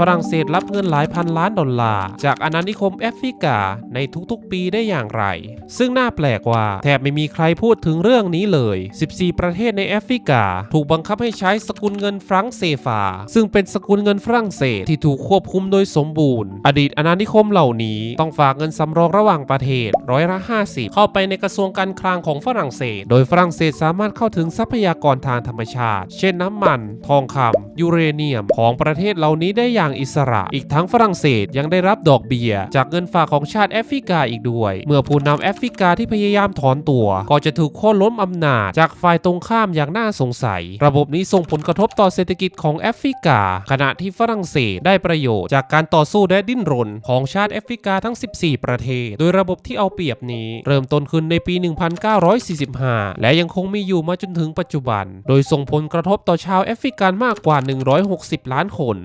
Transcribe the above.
ฝรั่งเศสรับเงินหลายพันล้านดอลลาร์จากอาณานิคมแอฟริกาในทุกๆ ปีได้อย่างไร ซึ่งน่าแปลกว่าแทบไม่มีใครพูดถึงเรื่องนี้เลย 14 ประเทศในแอฟริกา ถูกบังคับให้ใช้สกุลเงินฟรังก์เซฟา ซึ่งเป็นสกุลเงินฝรั่งเศสที่ถูกควบคุมโดยสมบูรณ์ อดีตอาณานิคมเหล่านี้ต้องฝากเงินสำรองระหว่างประเทศร้อยละ50 เข้าไปในกระทรวงการคลังของฝรั่งเศส โดยฝรั่งเศสสามารถเข้าถึงทรัพยากรทางธรรมชาติ เช่นน้ำมัน ทองคำยูเรเนียมของประเทศเหล่านี้ได้อย่างอิสระ อีกทั้งฝรั่งเศสยังได้รับดอกเบี้ย จากเงินฝากของชาติแอฟริกาอีกด้วย เมื่อผู้นำแอฟริกาที่พยายามถอนตัว ก็จะถูกโค่นล้มอำนาจ จากฝ่ายตรงข้ามอย่างน่าสงสัย ระบบนี้ส่งผลกระทบต่อเศรษฐกิจของแอฟริกา ขณะที่ฝรั่งเศสได้ประโยชน์จากการต่อสู้และดิ้นรน ของชาติแอฟริกาทั้ง 14 ประเทศ โดยระบบที่เอาเปรียบนี้ เริ่มต้นขึ้นในปี 1945 และยังคงมีอยู่มาจนถึงปัจจุบัน โดยส่งผลกระทบต่อชาวแอฟริกันมากกว่า 160 ล้านคน